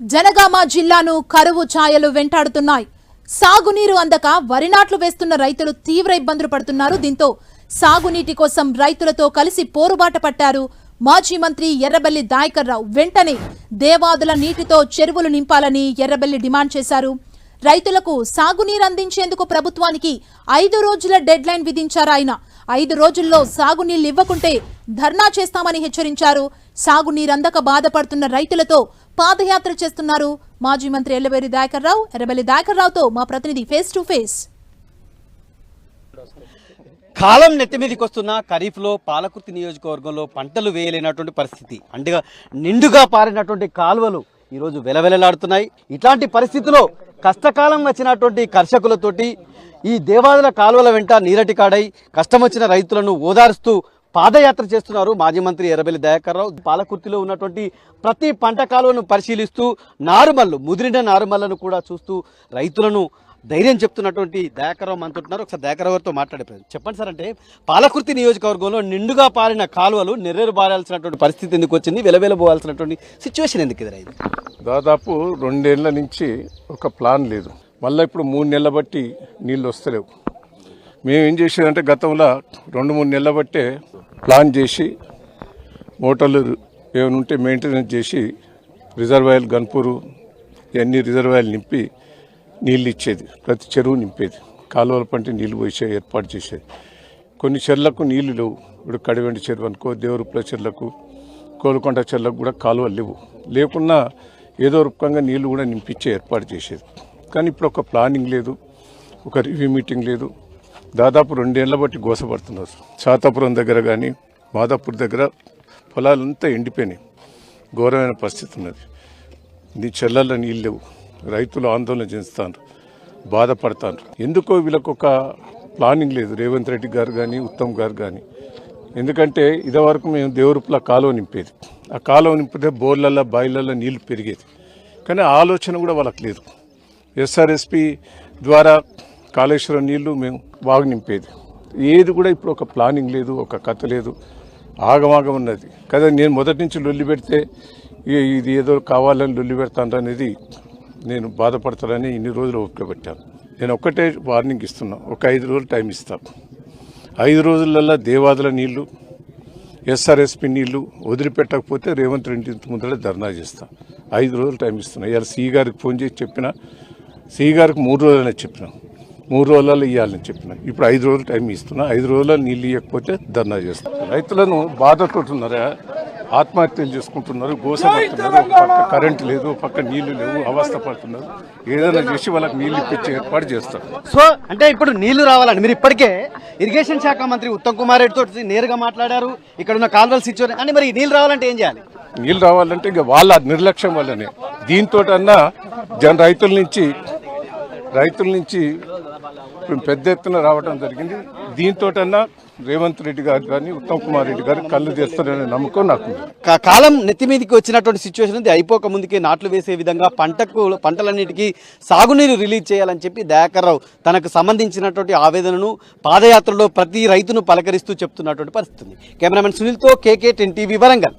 జనగామ జిల్లాను కరువు ఛాయలు వెంటాడుతున్నాయి. సాగునీరు అందక వరి నాట్లు వేస్తున్న రైతులు తీవ్ర ఇబ్బందులు పడుతున్నారు. దీంతో సాగునీటి కోసం రైతులతో కలిసి పోరుబాట పట్టారు మాజీ మంత్రి ఎర్రబెల్లి దాయకర్రావు. వెంటనే దేవాదుల నీటితో చెరువులు నింపాలని ఎర్రబెల్లి డిమాండ్ చేశారు. రైతులకు సాగునీరు అందించేందుకు ప్రభుత్వానికి ఐదు రోజుల డెడ్లైన్ విధించారు ఆయన. ఐదు రోజుల్లో సాగునీళ్ళు ఇవ్వకుంటే ధర్నా చేస్తామని హెచ్చరించారు. సాగునీరందక బాధపడుతున్న రైతులతో పాదయాత్ర చేస్తున్నారు మాజీ మంత్రి ఎల్లవేరి దాయకర్రావు. ఎర్రబెల్లి దాయకర్రావుతో మా ప్రతినిధి ఫేస్ టు ఫేస్. కాలం నెత్తి మీదకి వస్తున్న ఖరీఫ్లో పాలకుర్తి నియోజకవర్గంలో పంటలు వేయలేనటువంటి పరిస్థితి. అంటే నిండుగా పారినటువంటి కాలువలు ఈరోజు వెలవెలలాడుతున్నాయి. ఇట్లాంటి పరిస్థితిలో కష్టకాలం వచ్చినటువంటి కర్షకులతోటి ఈ దేవాదుల కాలువల వెంట నీరటి కాడై కష్టం వచ్చిన రైతులను ఓదారుస్తూ పాదయాత్ర చేస్తున్నారు మాజీ మంత్రి ఎర్రబెల్లి దయాకర్రావు. పాలకుర్తిలో ఉన్నటువంటి ప్రతి పంట కాలువను పరిశీలిస్తూ నారుమల్లు ముదిరిన నారుమల్లను కూడా చూస్తూ రైతులను ధైర్యం చెప్తున్నటువంటి దయాకర్రావు మనతుంటున్నారు ఒకసారి దయాకర్రావు గారితో మాట్లాడే చెప్పండి సార్ అంటే పాలకుర్తి నియోజకవర్గంలో నిండుగా పారిన కాలువలు నెర్రేరు బారాల్సినటువంటి పరిస్థితి ఎందుకు వచ్చింది? వెలవెలబోవాల్సినటువంటి సిచ్యువేషన్ ఎందుకు ఎదురైంది? దాదాపు రెండేళ్ళ నుంచి ఒక ప్లాన్ లేదు. మళ్ళీ ఇప్పుడు మూడు నెలల బట్టి నీళ్ళు వస్తలేవు. మేము ఏం చేసేదంటే గతంలో రెండు మూడు నెలల బట్టే ప్లాన్ చేసి మోటార్లు ఏమైనా ఉంటే మెయింటెనెన్స్ చేసి రిజర్వాయర్ గన్పూరు ఇవన్నీ రిజర్వాయర్లు నింపి నీళ్ళు ఇచ్చేది. ప్రతి చెరువు నింపేది. కాలువల పంట నీళ్ళు పోసే ఏర్పాటు చేసేది. కొన్ని చెర్లకు నీళ్ళు లేవు. ఇప్పుడు కడివెండి చెరువు అనుకో దేవరుప్ల చెర్లకు కోలుకొండ చెర్లకు కూడా కాలువలు లేవు. లేకున్నా ఏదో రూపంగా నీళ్ళు కూడా నింపించే ఏర్పాటు చేసేది. కానీ ఇప్పుడు ఒక ప్లానింగ్ లేదు. ఒక రివ్యూ మీటింగ్ లేదు. దాదాపు రెండేళ్ళ బట్టి గోసపడుతున్నారు. చాతాపురం దగ్గర కానీ మాదాపూర్ దగ్గర పొలాలంతా ఎండిపోయినాయి. ఘోరమైన పరిస్థితి ఉన్నది. నీ చెల్లెళ్ళ నీళ్ళు లేవు. రైతులు ఆందోళన చెందుతారు బాధపడతారు ఎందుకో వీళ్ళకు ఒక ప్లానింగ్ లేదు. రేవంత్ రెడ్డి గారు కానీ ఉత్తమ్ గారు కానీ ఎందుకంటే ఇదివరకు మేము దేవరూపుల కాలువ నింపేది. ఆ కాలువ నింపితే బోర్లల్లో బాయిలల్లో నీళ్ళు పెరిగేది. కానీ ఆలోచన కూడా వాళ్ళకి లేదు. ఎస్ఆర్ఎస్పి ద్వారా కాళేశ్వరం నీళ్ళు మేము బాగా నింపేది. ఏది కూడా ఇప్పుడు ఒక ప్లానింగ్ లేదు ఒక కథ లేదు. ఆగమాగం ఉన్నది. కదా నేను మొదటి నుంచి లొల్లి పెడితే ఇది ఏదో కావాలని లొల్లి పెడతాను అనేది నేను బాధపడతానని ఇన్ని రోజులు ఓపిక పెట్టాను. నేను ఒక్కటే వార్నింగ్ ఇస్తున్నా. ఒక ఐదు రోజులు టైం ఇస్తాను ఐదు రోజులల్లా దేవాదుల నీళ్ళు ఎస్ఆర్ఎస్పి నీళ్ళు వదిలిపెట్టకపోతే రేవంత్ రెడ్డి ముందర ధర్నా చేస్తా. ఐదు రోజులు టైం ఇస్తున్నా. ఇవాళ సి గారికి ఫోన్ చేసి చెప్పిన సి గారికి మూడు రోజులనే చెప్పినా. మూడు రోజులలో ఇవ్వాలని చెప్పిన. ఇప్పుడు ఐదు రోజులు టైం ఇస్తున్నా. ఐదు రోజుల్లో నీళ్ళు ఇవ్వకపోతే ధర్నా చేస్తా రైతులను బాధతో ఉన్నారా ఆత్మహత్యలు చేసుకుంటున్నారు. గోసపడుతున్నారు ఒక పక్క కరెంట్ లేదు ఒక పక్క నీళ్ళు లేవు అవస్థ పడుతున్నారు. ఏదైనా చేసి వాళ్ళకి నీళ్ళు ఇప్పించే ఏర్పాటు చేస్తారు. సో అంటే ఇప్పుడు నీళ్ళు రావాలండి. మీరు ఇప్పటికే ఇరిగేషన్ శాఖ మంత్రి ఉత్తమ్ కుమార్ రెడ్డి తోటి నేరుగా మాట్లాడారు. ఇక్కడ ఉన్న కాలువల సిచ్యువేషన్ అని మరి నీళ్ళు రావాలంటే ఏం చేయాలి? నీళ్ళు రావాలంటే ఇంకా వాళ్ళ నిర్లక్ష్యం వల్లనే. దీంతో అన్నా జన రైతుల నుంచి రైతుల నుంచి ఇప్పుడు పెద్ద ఎత్తున రావడం జరిగింది. దీంతో రేవంత్ రెడ్డి గారు కానీ ఉత్తమ్ కుమార్ రెడ్డి గారు కళ్ళు తెస్తారనే నమ్మకం నాకు కాలం నెత్తి మీదకి వచ్చినటువంటి సిచ్యువేషన్ ఉంది. అయిపోక ముందుకే నాట్లు వేసే విధంగా పంటకు పంటలన్నిటికీ సాగునీరు రిలీజ్ చేయాలని చెప్పి దయాకర్రావు తనకు సంబంధించినటువంటి ఆవేదనను పాదయాత్రలో ప్రతి రైతును పలకరిస్తూ చెప్తున్నటువంటి పరిస్థితి కెమెరామెన్ సునీల్తో కేకే టెన్ టీవీ వరంగల్.